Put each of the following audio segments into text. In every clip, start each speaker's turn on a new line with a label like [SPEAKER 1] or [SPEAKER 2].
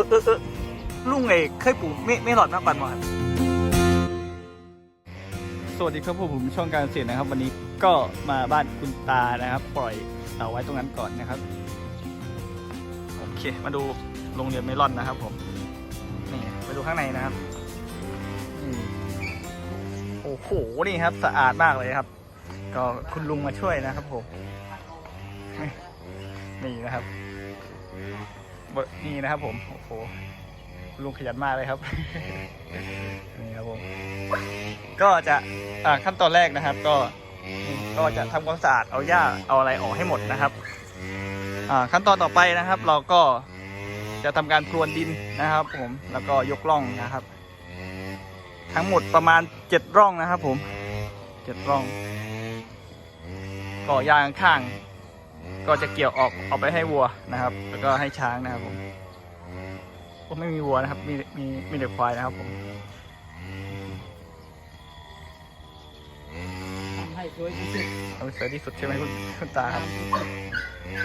[SPEAKER 1] อเออเออลุงเอกเคยปลูกไม่ไม่หลอดมากปันมาครับสวัสดีครับผมช่องการเกษตรนะครับ วันนี้ก็มาบ้านคุณตานะครับ ปล่อยเต่าไว้ตรงนั้นก่อนนะครับ โอเค มาดูโรงเรียนเมลอนนะครับ ผมนี่ไปดูข้างในนะครับนี่โอ้โหนี่ครับ สะอาดมากเลยครับ ก็คุณลุงมาช่วยนะครับผมนี่นะครับบ นี่นะครับผม โอ้โหคุณลุงขยันมากเลยครับ นี่ครับผม ก็จะอ่าขั้นตอนแรกนะครับ ก็นี่ก็จะทำความสะอาดเอาหญ้าเอาอะไรออกให้หมดนะครับอ่าขั้นตอนต่อไปนะครับ เราก็จะทำการพรวนดินนะครับ ผมแล้วก็ยกร่องนะครับ ทั้งหมดประมาณเจ็ดร่องนะครับ ผมเจ็ดร่องก็ยางข้างๆ ก็จะเกี่ยวออกเอาไปให้วัวนะครับ แล้วก็ให้ช้างนะครับผมก็ไม่มีวัวนะครับ มีมีมีแต่ควายนะครับผม
[SPEAKER 2] ทำให้สวยที่สุด
[SPEAKER 1] เอาสวยที่สุดใช่ไหมคุณคุณตาครับ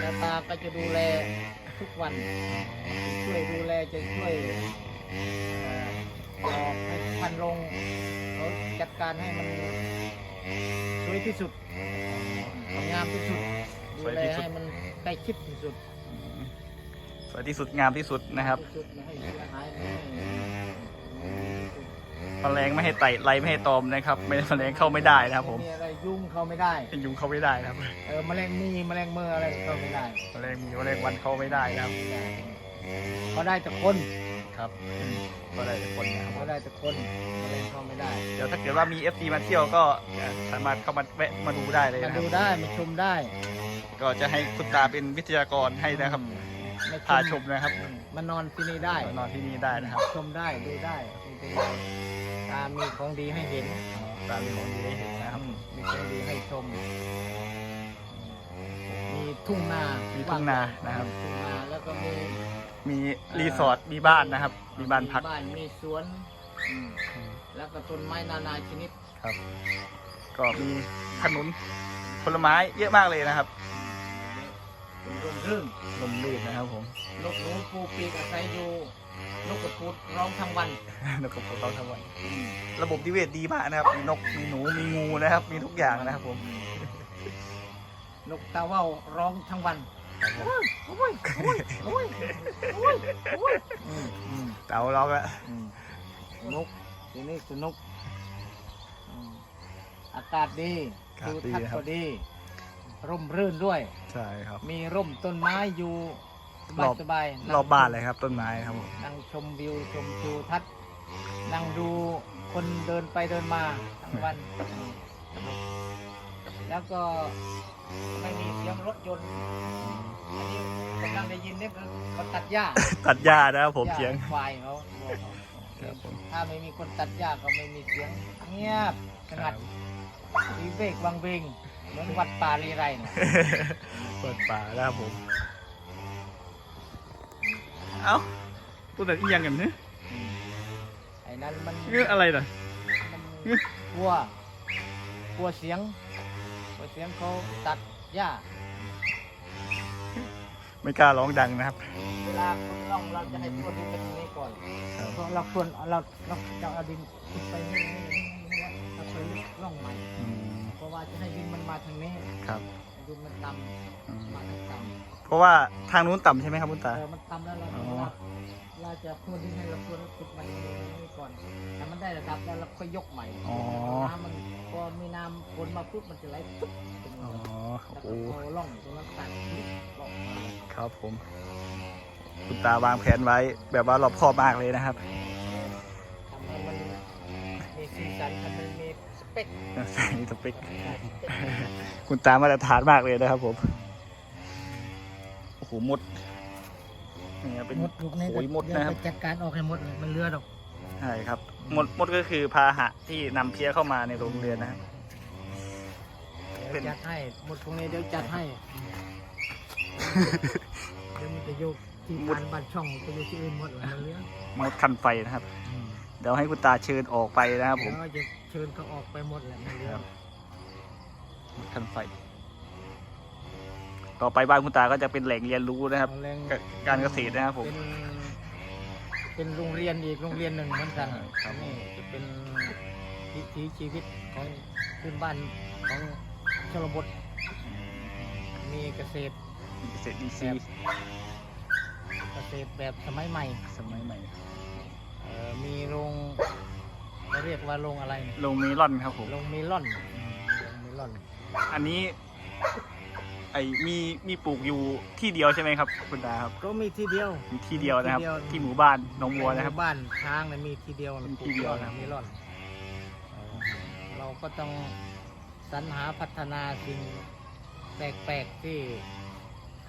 [SPEAKER 2] แล้วตาก็จะดูแลทุกวันจะช่วยดูแลจะช่วยเอ่อบอกให้พันลงเขาจัดการให้มันสวยที่สุดงามที่สุด
[SPEAKER 1] ส
[SPEAKER 2] ดู
[SPEAKER 1] วย
[SPEAKER 2] แล
[SPEAKER 1] ที่สุด
[SPEAKER 2] ให้มันใกล้ชิดที่สุด
[SPEAKER 1] สวยที่สุดงามที่สุดนะครับ
[SPEAKER 2] ที่สุดไม่ให้เสียหายไม่ให้
[SPEAKER 1] แมลงไม่ให้ไต่ไรไม่ให้ตอมนะครับ ไม่แมลงเข้าไม่ได้นะครับ ผม
[SPEAKER 2] มีอะไรยุ่งเข้าไม่ได้
[SPEAKER 1] เป็นยุงเข้าไม่ได้นะครับ
[SPEAKER 2] เออแมลงมีแมลงเมื่ออะไรเข้าไม่ได้
[SPEAKER 1] แมลงมีแมลงวันเข้าไม่ได้นะครับ
[SPEAKER 2] เขาได้แต่คน
[SPEAKER 1] ครับอืมก็ได้แต่คนนะครับ
[SPEAKER 2] เขาได้แต่คนแมลงเข้าไม่ได้
[SPEAKER 1] เดี๋ยวถ้าเกิดว่ามี FC มาเที่ยวก็สามารถเข้ามาแวะมาดูได้เลย
[SPEAKER 2] มา
[SPEAKER 1] นะครั
[SPEAKER 2] ดู
[SPEAKER 1] บ
[SPEAKER 2] ได้มาชมได้
[SPEAKER 1] ก็จะให้คุณตาเป็นวิทยากรให้นะครับ
[SPEAKER 2] มา
[SPEAKER 1] พาชมนะครับ
[SPEAKER 2] มานอนที่นี่ได้
[SPEAKER 1] มานอนที่นี่ได้นะครับ
[SPEAKER 2] ชมได้ดูได้ไม่เป็นไรตามีของดีให้เห็น
[SPEAKER 1] ตามที่ของดีได้เห็นนะครับ
[SPEAKER 2] มีของดีให้ชม มีทุ่งนา
[SPEAKER 1] มี
[SPEAKER 2] มี
[SPEAKER 1] ทุ่งนานะครับ
[SPEAKER 2] ทุ่งนาแล้วก็มี
[SPEAKER 1] มีรีสอร์ทมีบ้านนะครับ มีบ้านพัก
[SPEAKER 2] บ้านมีสวนอืมแล้วก็ต้นไม้นานาชนิด
[SPEAKER 1] ครับ ก็มีขนุนผลไม้เยอะมากเลยนะครับ
[SPEAKER 2] เป็น ร่มรื่น
[SPEAKER 1] ลมลื่นนะครับผม
[SPEAKER 2] นกหนูปูปีกอาศัยอยู่นกกระพูดร้องทั้งวัน
[SPEAKER 1] นกกระปุกเราทั้งวัน ระบบนิเวศดีมากนะครับ มีนก มีหนู มีงูนะครับ มีทุกอย่างนะครับผม
[SPEAKER 2] นกตาเว่าวร้องทั้งวัน
[SPEAKER 1] ครับผม
[SPEAKER 2] โอ้ยโอ้ยโอ้ยโอ้ยโอ้ยอืมอืม
[SPEAKER 1] เต่าเราละ
[SPEAKER 2] อืมนกทีนี้คือนกอืมอากาศดีดูทัศน์ก็ดี ร่มรื่นด้วย
[SPEAKER 1] ใช่ครับ
[SPEAKER 2] มีร่มต้นไม้อยู่ส
[SPEAKER 1] ร
[SPEAKER 2] บา
[SPEAKER 1] อยบ
[SPEAKER 2] สบาย
[SPEAKER 1] รอบบ้านเลยครับ ต้นไม้ครับผม
[SPEAKER 2] นั่งชมวิวชมทิวทัศน์นั่งดูคนเดินไปเดินมาทั้งวัน แล้วก็ไม่มีเสียงรถยนต์อันนี้กำลังได้ยินเนี่ยเขาตัดหญ้า
[SPEAKER 1] ตัดหญ้านะครับผม
[SPEAKER 2] หญ้า
[SPEAKER 1] เสียง
[SPEAKER 2] ควายเขาบอกเขา
[SPEAKER 1] ครับผม
[SPEAKER 2] ถ้าไม่มีคนตัดหญ้าก็ไม่มีเสียงเงียบสงัดวิเวกวังเวง เหมือนวัดป่าลีไรเนี่ย
[SPEAKER 1] เปิดป่านะครับผม เอ้าตัวแต่อีหยังกันเนี่ย
[SPEAKER 2] อืมไอ้นั้นมัน
[SPEAKER 1] เรื่องอะไรน่ะ
[SPEAKER 2] มันกลัวกลัวเสียงกลัวเสียงเขาตัดหญ้า
[SPEAKER 1] ไม่กล้าร้องดังนะครับ
[SPEAKER 2] เวลาคนล่องเราจะให้พรวนดินไปตรงนี้ก่อน
[SPEAKER 1] ครับ
[SPEAKER 2] พอเราพรวนเราเราจะเอาดินขึ้นไปนี่นี่นี่นี่เราเคยล่องใหม่
[SPEAKER 1] อืม
[SPEAKER 2] เพราะ ว่าจะให้ดินมันมาทางนี้
[SPEAKER 1] ครับ
[SPEAKER 2] ดินมันต่
[SPEAKER 1] อืมำ
[SPEAKER 2] มาทางต่
[SPEAKER 1] เพราะว่าทางนู้นต่ำใช่ไหมครับคุณำตา
[SPEAKER 2] เออมันต่ำแล้วเรา
[SPEAKER 1] อ๋อ
[SPEAKER 2] เวลาเราจะพรวนดินให้เราพรวนขุดมันนี่ก่อนถ้ามันได้ระดับแล้วเราค่อยยกใหม่
[SPEAKER 1] อ๋อ
[SPEAKER 2] น้ำมันพอมีน้ำฝนมาปุ๊บมันจะไหลปุ๊บตรง
[SPEAKER 1] อ๋
[SPEAKER 2] นี้
[SPEAKER 1] อ
[SPEAKER 2] แล้ว
[SPEAKER 1] โอ้
[SPEAKER 2] ก็พอล่องตรงนั้นตัดปุ๊บล่องมา
[SPEAKER 1] ครับผม คุณตาวางแผนไว้แบบว่ารอบคอบมากเลยนะครับ
[SPEAKER 2] ทำให้มันมีสีสันทำให้มันมีส เปค
[SPEAKER 1] ใส่สเปคคุณตามาตรฐานมากเลยนะครับผม โอ้โหมดนี่ครับเป็น
[SPEAKER 2] มดลูกนี้
[SPEAKER 1] โอ้ยมดนะครับ
[SPEAKER 2] เยวไปจัดการออกให้หมดเลยมันเลือดออก
[SPEAKER 1] ใช่ครับมดมดก็คือพาหะที่นำเพี้ยเข้ามาในโรงเรือนนะครับเป็
[SPEAKER 2] เดี๋ยวนจัดให้หมดพวกนี้เดี๋ยวจัดให้เดี๋ยวมันจะโยกที่
[SPEAKER 1] มด
[SPEAKER 2] บ้านบ้านช่องไปอยู่ที่อื่นหมดเลยมันเลือด
[SPEAKER 1] มดคันไฟนะครับ เดี๋ยวให้คุณตาเชิญออกไปนะครับผม
[SPEAKER 2] เดี๋ยวจะเชิญเขาออกไปหมดเลยมันเลือด
[SPEAKER 1] มดคันไฟ ต่อไปบ้านคุณตาก็จะเป็นแหล่งเรียนรู้นะครับ
[SPEAKER 2] เอาแรง
[SPEAKER 1] กับการเกษตรนะครับผม
[SPEAKER 2] เป็นเป็นโรงเรียนอีกโรงเรียนหนึ่งเหมือนกัน
[SPEAKER 1] ครับ
[SPEAKER 2] นี่จะเป็นวิถีชีวิตของพื้นบ้านของชนบทมีเกษตร
[SPEAKER 1] เกษตรดีซี
[SPEAKER 2] เกษตรแบบสมัยใหม่
[SPEAKER 1] สมัยใหม่
[SPEAKER 2] เอ่อมีโรง เขาเรียกว่าโรงอะไรเนี่ย
[SPEAKER 1] ลงเมลอนครับผม
[SPEAKER 2] โรงเมลอนโรงเมลอน
[SPEAKER 1] อันนี้ ไอมีมีปลูกอยู่ที่เดียวใช่ไหมครับคุณตาครับ
[SPEAKER 2] ก็มีที่เดียว
[SPEAKER 1] มีที่เดียวนะครับ
[SPEAKER 2] ที่เดียว
[SPEAKER 1] ที่หมู่บ้านหนองบัวนะครับ
[SPEAKER 2] ใบ้านช้างเนี่ยมีทีเดียว
[SPEAKER 1] มีที่เดียว
[SPEAKER 2] นะมีร่อนเออเราก็ต้องสรรหาพัฒนาสิ่งแปลกๆที่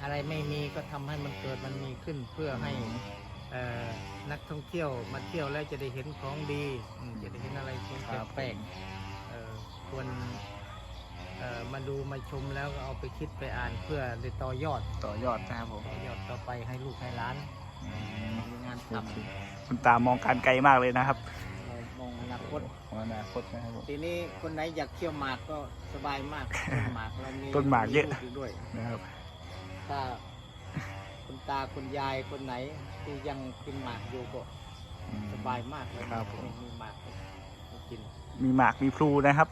[SPEAKER 2] อะไรไม่มีก็ทำให้มันเกิดมันมีขึ้นเพื่อให้เอ่อ นักท่องเที่ยวมาเที่ยวแล้วจะได้เห็นของดีอืมจะได้เห็นอะไรที่
[SPEAKER 1] ครับ
[SPEAKER 2] แปลกๆเอ่อควรเอ่อมาดูมาชมแล้วก็เอาไปคิดไปอ่านเพื่อได้ต่อยอด
[SPEAKER 1] ต่อยอดนะครับผม
[SPEAKER 2] ต่อยอดต่อไปให้ลูกให้หล้าน
[SPEAKER 1] อืม
[SPEAKER 2] มีงานทำ
[SPEAKER 1] คุณตามองการไกลมากเลยนะครับ
[SPEAKER 2] เรามองอนาคต
[SPEAKER 1] ของอนาคตนะครับผม
[SPEAKER 2] ทีนี้คนไหนอยากเที่ยวหมากก็สบายมากต้นหมากเรามี
[SPEAKER 1] ต้นหมากเยอะ
[SPEAKER 2] ลูด้วย
[SPEAKER 1] นะครับ
[SPEAKER 2] ถ้าคุณตาคุณยายคนไหน ที่ยังกินหมากอยู่ก็
[SPEAKER 1] อืม
[SPEAKER 2] สบายมากเลย
[SPEAKER 1] ครับผม
[SPEAKER 2] มีหมากให้กิน
[SPEAKER 1] มีหมากมีพลูนะครับ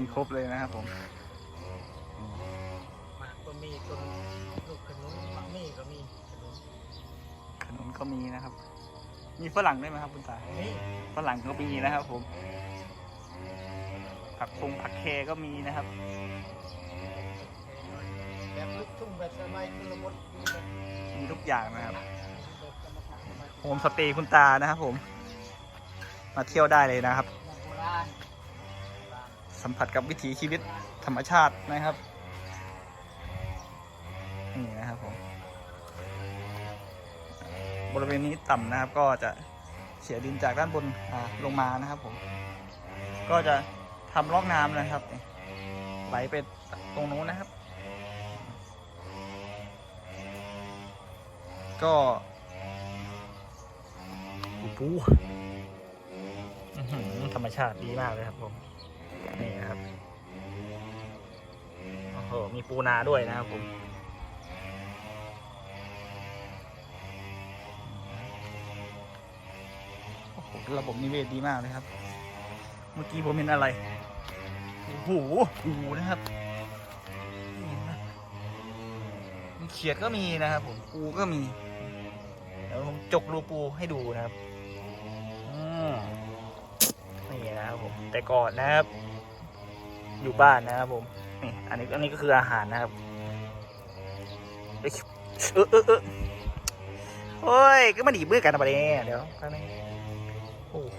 [SPEAKER 1] มีครบเลยนะครับผม
[SPEAKER 2] หมากก็มีต้นลูกขนุนมะมี่ก็มีขนุน
[SPEAKER 1] ขนมก็มีนะครับ มีฝรั่งด้วยไหมครับคุณตา
[SPEAKER 2] นี่
[SPEAKER 1] ฝรั่งก็มีนะครับ ผม ผักคงผักเคก็มีนะครับ
[SPEAKER 2] แบบลูกทุ่งแบบสมัยชนบทมีแบบ
[SPEAKER 1] มีทุกอย่างนะครับ โฮมสเตย์คุณตานะครับผม มาเที่ยวได้เลยนะครับ สัมผัสกับวิถีชีวิตธรรมชาตินะครับนี่นะครับผมบริเวณนี้ต่ำนะครับ ก็จะเสียดินจากด้านบนลงมานะครับผม ก็จะทำร่องน้ำนะครับไหลไปตรงนู้นนะครับ ก็ ปูปูธรรมชาติดีมากเลยครับผม นี่นะครับ โอ้โห มีปูนาด้วยนะครับผมโอ้โหระบบนิเวศดีมากเลยครับ เมื่อกี้ผมเห็นอะไร โอ้โหปูนะครับนี่เห็นไหมมีเขียดก็มีนะครับผม ปูก็มี เดี๋ยวผมจกรูปูให้ดูนะครับ ผม แต่ก่อนนะครับ อยู่บ้านนะครับผมนี่อันนี้อันนี้ก็คืออาหารนะครับเอ้ยเออเออเออโอ้ยก็มาดีมือกันนะประเดี๋ยวเดี๋ยวแป๊บนึงโอ้โห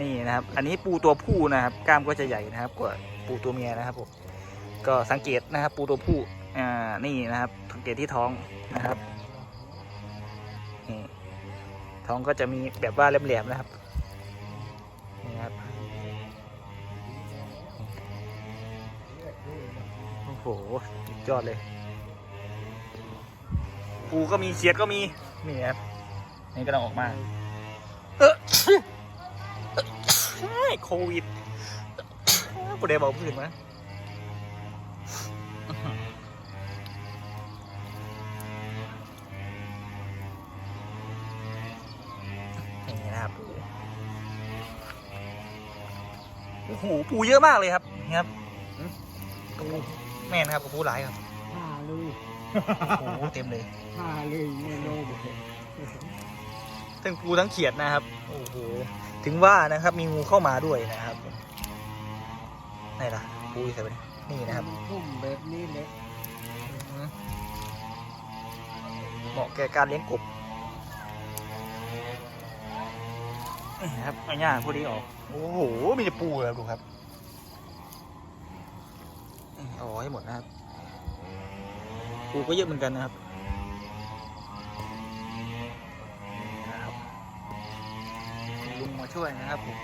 [SPEAKER 1] นี่นะครับ อันนี้ปูตัวผู้นะครับกล้ามก็จะใหญ่นะครับ กว่าปูตัวเมียนะครับผมก็สังเกตนะครับ ปูตัวผู้อ่านี่นะครับ สังเกตที่ท้องนะครับท้องก็จะมีแบบว่าแหลมๆนะครับ โอ้โหสุดยอดเลย ปูก็มีเขียดก็มี นี่ครับ นี่ก็ต้องออกมา เออใช่โควิดประเดี๋ยวบอกพื้นมานี่นะครับปูโอ้โหปูเยอะมากเลยครับนี่ครับ ปูแม่นะครับกับปูหลายครับ
[SPEAKER 2] ห้าเลย
[SPEAKER 1] โอ้โหเต็มเลย
[SPEAKER 2] ห้าเลยแม่โลก
[SPEAKER 1] ทั้งปูทั้งเขียดนะครับโอ้โหถึงว่านะครับมีงูเข้ามาด้วยนะครับไหนล่ะปูอยู่ไหนวะเนี่ยนี่นะครับ
[SPEAKER 2] ทุ่มแบบนี้เลย
[SPEAKER 1] อืมเหมาะแก่การเลี้ยงกบนี่นะครับเอาย่างพวกนี้ออก โอ้โห มีแต่ปูเลยดูครับนี่ เอาออกให้หมดนะครับปูก็เยอะเหมือนกันนะครับนี่นะครับมีลุงมาช่วยนะครับผม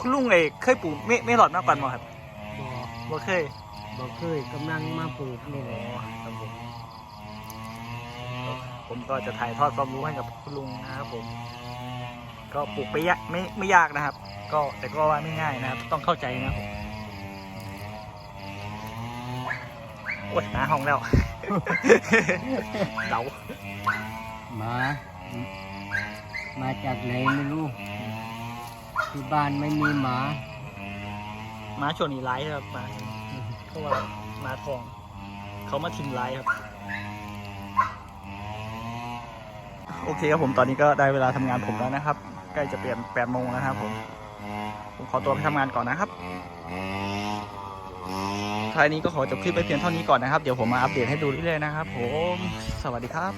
[SPEAKER 1] คุณลุงเอกเคยปลูกไม่ไม่หลอดมากกว่ามั้งครับ
[SPEAKER 2] บ่
[SPEAKER 1] บ่เคย
[SPEAKER 2] บ่เคยกำลังมาปลูกนี่แหละ
[SPEAKER 1] ครับผมผมก็จะถ่ายทอดความรู้ให้กับคุณลุงนะครับผม ก็ปลูกไปยะไม่ไม่ยากนะครับ ก็แต่ก็ว่าไม่ง่ายนะครับ ต้องเข้าใจนะครับผมโอ้ยหน้าห้องแล้ว เดา
[SPEAKER 2] หมา มาจากไหนไม่รู้ที่บ้านไม่มีหมา
[SPEAKER 1] ม้าชวนอีไลท์ครับมาเพราะว่าม้าทอง เขามาทิมไลท์ครับ โอเคครับผมตอนนี้ก็ได้เวลาทำงานผมแล้วนะครับ ใกล้จะเปลี่ยนแปดโมงแล้วนะครับผม ผมขอตัวไปทำงานก่อนนะครับท้ายนี้ก็ขอจบคลิปไปเพียงเท่านี้ก่อนนะครับ เดี๋ยวผมมาอัปเดตให้ดูเรื่อยๆนะครับ ผม สวัสดีครับ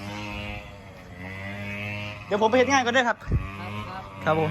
[SPEAKER 1] เดี๋ยวผมไปเฮ็ดงานก่อนด้วยครับ
[SPEAKER 2] ครับครับ
[SPEAKER 1] ครับผม